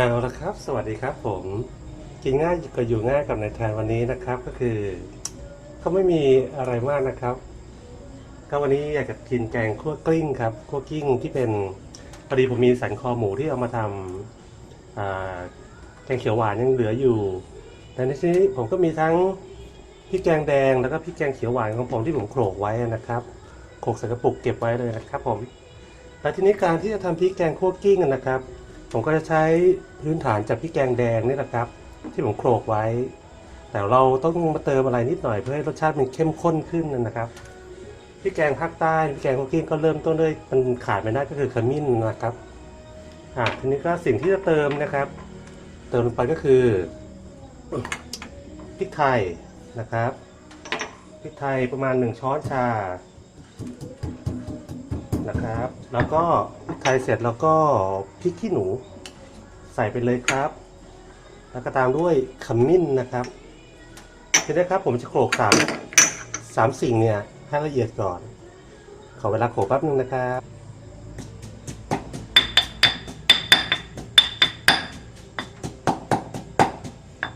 เอาละครับ สวัสดีครับผมกินง่ายก็อยู่ง่ายกับนายแทนวันนี้นะครับ ก็คือก็ไม่มีอะไรมากนะครับก็วันนี้อยากจะกินแกงคั่วกลิ้งครับคั่วกลิ้งที่เป็นพอดีผมมีสันคอหมูที่เอามาทำแกงเขียวหวานยังเหลืออยู่แต่ในที่นี้ผมก็มีทั้งพริกแกงแดงแล้วก็พริกแกงเขียวหวานของผมที่ผมโขลกไว้นะครับโขลกใส่กระปุกเก็บไว้เลยนะครับผมแล้วทีนี้การที่จะทำพริกแกงคั่วกลิ้งนะครับ ผมก็จะใช้พื้นฐานจากพริกแกงแดงนี่แหละครับ ที่ผมโขลกไว้ แต่เราต้องมาเติมอะไรนิดหน่อยเพื่อให้รสชาติมันเข้มข้นขึ้นนะครับพริกแกงภาคใต้พริกแกงคั่วกลิ้ก็เริ่มต้นด้วยมันขาดไม่ได้ก็คือขมิ้นนะครับอ่าทีนี้ก็สิ่งที่จะเติมนะครับ เติมลงไปก็คือพริกไทยนะครับพริกไทยประมาณ1ช้อนชา นะครับ แล้วก็พริกไทยเสร็จแล้วก็พริกขี้หนูใส่ไปเลยครับ แล้วก็ตามด้วยขมิ้นนะครับทีนี้ครับผมจะโขลกสามสามสิ่งเนี่ยให้ละเอียดก่อน ขอเวลาโขลกแป๊บนึงนะครับ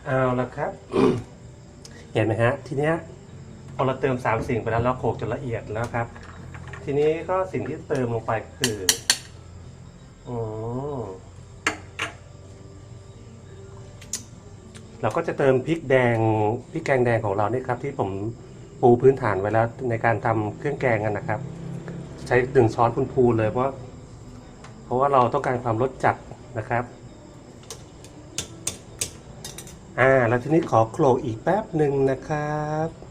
เอาละครับ เห็นไหมฮะ ทีเนี้ยพอเราเติมสามสิ่งไปแล้วเราโขลกจนละเอียดแล้วครับ ทีนี้ก็สิ่งที่เติมลงไปคืออมเราก็จะเติมพริกแดงพริกแกงแดงของเรานี่ครับ ที่ผมปูพื้นฐานไว้แล้วในการทำเครื่องแกงกันนะครับ ใช้หนึ่งช้อนพูนเลยเพราะเพราะว่าเราต้องการความรสจัดนะครับอ่าแล้วทีนี้ขอโขลกอีกแป๊บหนึ่งนะครับ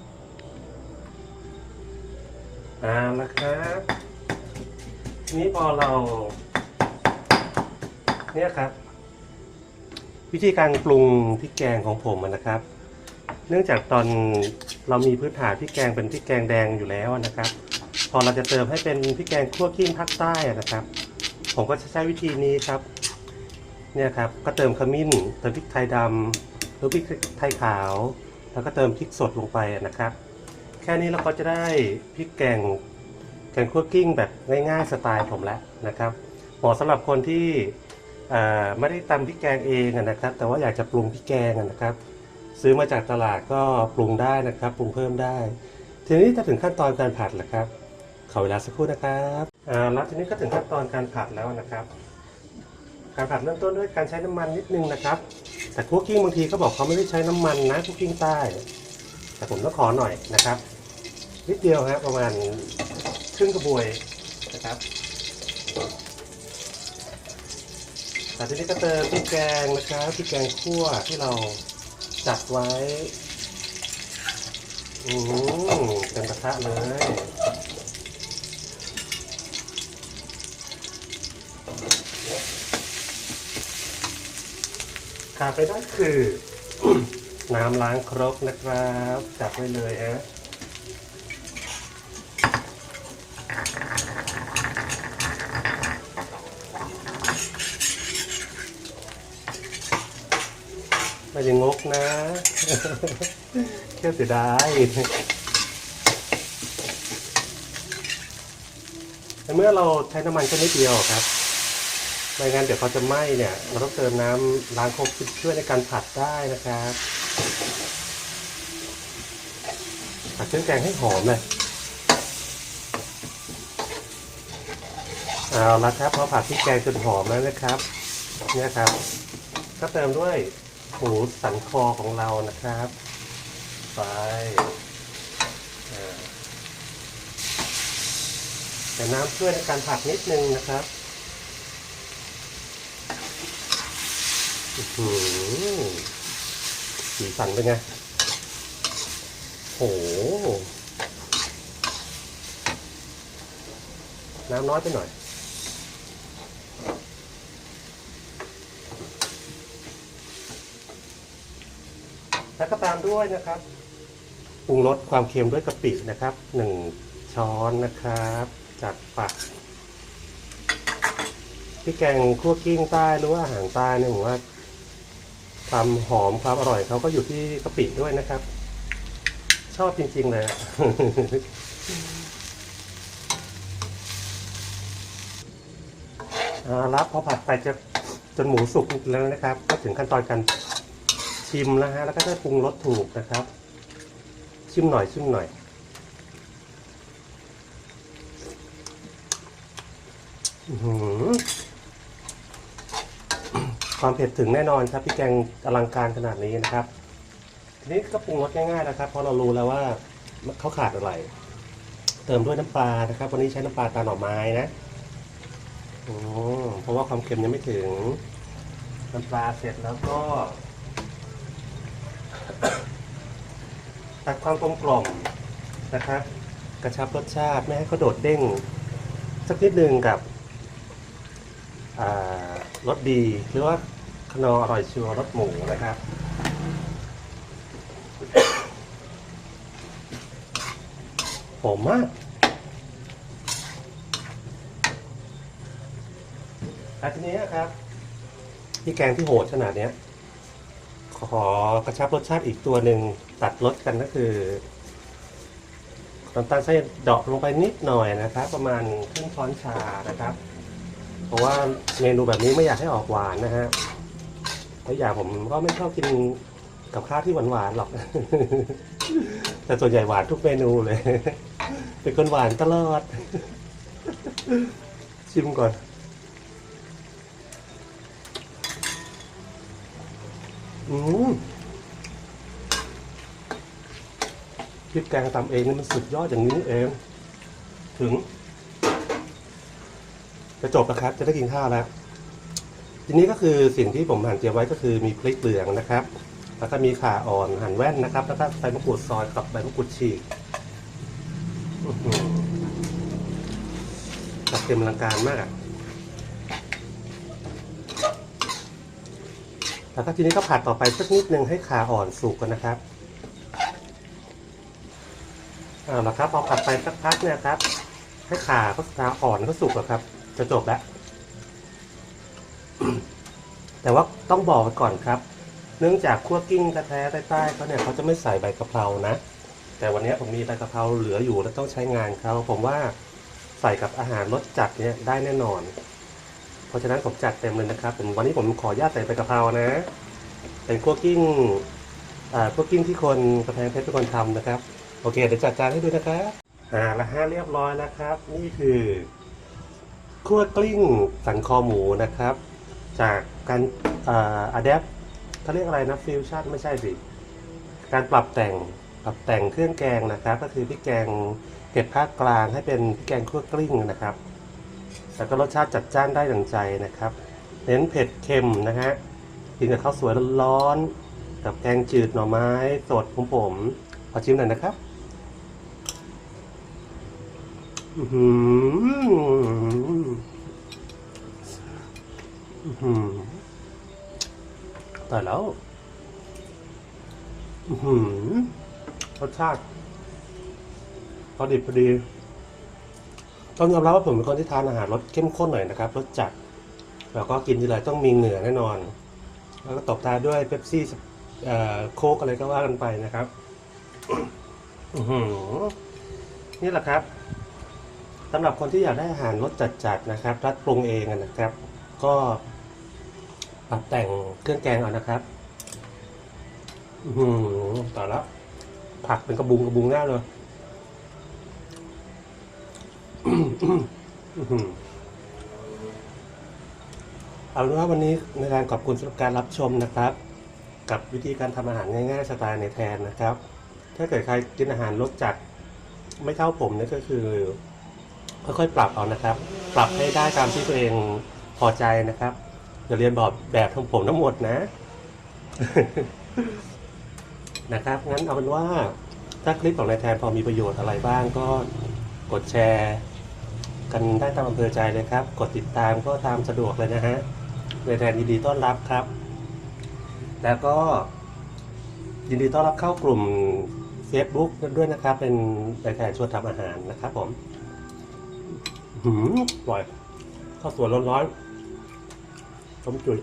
เอาละครับทีนี้พอเรา เนี่ยครับ วิธีการปรุงพริกแกงของผมนะครับ เนื่องจากตอนเรามีพื้นฐานพริกแกงเป็นพริกแกงแดงอยู่แล้วนะครับ พอเราจะเติมให้เป็นพริกแกงคั่วกิ้งภาคใต้นะครับ ผมก็จะใช้วิธีนี้ครับ เนี่ยครับก็เติมขมิ้นเติมพริกไทยดำหรือพริกไทยขาว แล้วก็เติมพริกสดลงไปนะครับ แค่นี้เราก็จะได้พริกแกงแกงคั่วกิ้งแบบง่ายๆสไตล์ผมแล้วนะครับเหมาะสำหรับคนที่ไม่ได้ตำพริกแกงเองนะครับ แต่ว่าอยากจะปรุงพริกแกงนะครับ ซื้อมาจากตลาดก็ปรุงได้นะครับ ปรุงเพิ่มได้ ทีนี้จะถึงขั้นตอนการผัดแล้วครับขอเวลาสักครู่นะครับอ่าแล้วทีนี้ก็ถึงขั้นตอนการผัดแล้วนะครับ การผัดเริ่มต้นด้วยการใช้น้ำมันนิดนึงนะครับ แต่คั่วกิ้งบางทีเขาบอกเขาไม่ได้ใช้น้ำมันนะคั่วกิ้งใต้ แต่ผมต้องขอหน่อยนะครับ นิดเดียวฮะประมาณครึ่งกระบวยนะครับแต่ทีนี้ก็เติมพริกแกงนะครับพริกแกงคั่วที่เราจัดไว้อืมเต็มกระทะเลยขาดไปได้คือ น้ำล้างครกนะครับ จับไว้เลยฮะ ไม่ได้งกนะแค่เสียดายแต่เมื่อเราใช้น้ำมันแค่นิดเดียวครับไม่งั้นเดี๋ยวเขาจะไหม้เนี่ย เราต้องเติมน้ำล้างครกช่วยในการผัดได้นะครับผัดเครื่องแกงให้หอมเลย เอาละครับพอผัดพริกแกงจนหอมแล้วนะครับเนี่ยครับ ก็เติมด้วยหมูสันคอของเรานะครับ ไปแต่น้ำช่วยในการผัดนิดนึงนะครับหือสีสันเป็นไงโหน้ำน้อยไปหน่อย แล้วก็ตามด้วยนะครับปรุงรสความเค็มด้วยกะปินะครับหนึ่งช้อนนะครับจัดปักพี่แกงคั่วกิ้งใต้หรือว่าอาหารใต้เนี่ยผมว่าความหอมความอร่อยเขาก็อยู่ที่กะปิด้วยนะครับ ชอบจริง ๆ เลยอะเอาละพอผัดไปจะจนหมูสุกแล้วนะครับ ก็ถึงขั้นตอนการ ชิมแล้วฮะ แล้วก็จะปรุงรสถูกนะครับ ชิมหน่อยชิมหน่อยอความเผ็ดถึงแน่นอนครับพี่แกงอลังการขนาดนี้นะครับ ทีนี้ก็ปรุงรสง่ายๆนะครับ เพราะเรารู้แล้วว่าเขาขาดอะไร เติมด้วยน้ำปลานะครับ วันนี้ใช้น้ำปลาตาหน่อไม้นะโอ้เพราะว่าความเค็มยังไม่ถึงน้ำปลาเสร็จแล้วก็ ตัดความกลมกล่อมนะครับ กระชับรสชาติไม่ให้เขาโดดเด้ง สักนิดหนึ่งกับรสดีหรือว่าขนออร่อยชัวรสหมูนะครับหอมมาก อาทีนี้ครับพี่แกงที่โหดขนาดนี้ขอกระชับรสชาติอีกตัวหนึ่ง ตัดรสกันก็คือน้ำตาลทรายดาะลงไปนิดหน่อยนะครับ ประมาณครึ่งช้อนชานะครับ เพราะว่าเมนูแบบนี้ไม่อยากให้ออกหวานนะฮะเพราะอย่างผมก็ไม่ชอบกินกับข้าวที่หวานๆหรอก แต่ส่วนใหญ่หวานทุกเมนูเลย เป็นคนหวานตลอด ชิมก่อนอืม พริกแกงตำเองนี่มันสุดยอดอย่างนี้เอง ถึง จะจบแล้วครับ จะได้กินข้าวแล้ว ทีนี้ก็คือสิ่งที่ผมหั่นเตรียมไว้ก็คือมีพริกเหลืองนะครับ แล้วก็มีข่าอ่อนหั่นแว่นนะครับ แล้วก็ใบมะกรูดซอยกับใบมะกรูดฉีกอื้อหือจัดเต็มอลังการมากอะแล้วก็ทีนี้ก็ผัดต่อไปสักนิดนึงให้ขาอ่อนสุกกันนะครับ เอาละครับพอผัดไปสักพักเนี่ยครับ ให้ขาก็ขาอ่อนก็สุกแล้วครับ จะจบแล้ว แต่ว่าต้องบอกไว้ก่อนครับ เนื่องจากคั่วกิ้งกระแท้ใต้ๆเขาเนี่ยเขาจะไม่ใส่ใบกะเพรานะ แต่วันนี้ผมมีใบกะเพราเหลืออยู่แล้วต้องใช้งานเขาผมว่าใส่กับอาหารรสจัดเนี่ยได้แน่นอน เพราะฉะนั้นผมจัดเต็มเลยนะครับผมวันนี้ผมขออนุญาตใส่ใบกะเพรานะ เป็นคั่วกิ้งอ่าคั่วกิ้งที่คนกระแพงเพชรเป็นคนทำนะครับ โอเคเดี๋ยวจัดจานให้ดูนะครับอ่าละห้าเรียบร้อยแล้วครับ นี่คือคั่วกลิ้งสันคอหมูนะครับ จากการอ่าอะแดปเขาเรียกอะไรนะฟิวชั่นไม่ใช่สิการปรับแต่งปรับแต่งเครื่องแกงนะครับ ก็คือพริกแกงเผ็ดภาคกลางให้เป็นพริกแกงคั่วกลิ้งนะครับแล้วก็รสชาติจัดจ้านได้ดังใจนะครับเน้นเผ็ดเค็มนะฮะกินกับข้าวสวยร้อนๆกับแกงจืดหน่อไม้สดของผมขอชิมหน่อยนะครับ อื้อหืออื้อหือ ตายแล้วอื้อหือรสชาติพอดิบพอดี ต้องยอมรับว่าผมเป็นคนที่ทานอาหารรสเข้มข้นหน่อยนะครับรสจัด แล้วก็กินทีไรต้องมีเหงื่อแน่นอน แล้วก็ตบทาด้วยเป๊ปซี่โค้กอะไรก็ว่ากันไปนะครับอื้อหือนี่แหละครับ สำหรับคนที่อยากได้อาหารรสจัดๆนะครับรัดปรุงเองนะครับ ก็ปรับแต่งเครื่องแกงเอานะครับอื้อหือต่อแล้ว ผักเป็นกระบุงกระบุงหน้าเลยเอาเป็นว่าวันนี้ในการขอบคุณสำหรับการรับชมนะครับ กับวิธีการทำอาหารง่ายๆสไตล์ในแทนนะครับ ถ้าเกิดใครกินอาหารรสจัด ไม่เท่าผมนี่ก็คือ ค่อยๆ ปรับเอานะครับ ปรับให้ได้ตามที่ตัวเองพอใจนะครับอย่าเรียนแบบแบบของผมทั้งหมดนะ นะครับงั้นเอาเป็นว่าถ้าคลิปของนายแทนพอมีประโยชน์อะไรบ้างก็กดแชร์กันได้ตามอำเภอใจเลยครับ กดติดตามก็ตามสะดวกเลยนะฮะนายแทนยินดีต้อนรับครับ แล้วก็ยินดีต้อนรับเข้ากลุ่ม Facebook ด้วยนะครับ เป็นนายแทนชวนทำอาหารนะครับผม หืมอร่อยข้าวสวยร้อนๆต้มจุย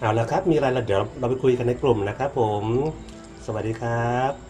เอาละครับ มีอะไรละเดี๋ยวเราไปคุยกันในกลุ่มนะครับผม สวัสดีครับ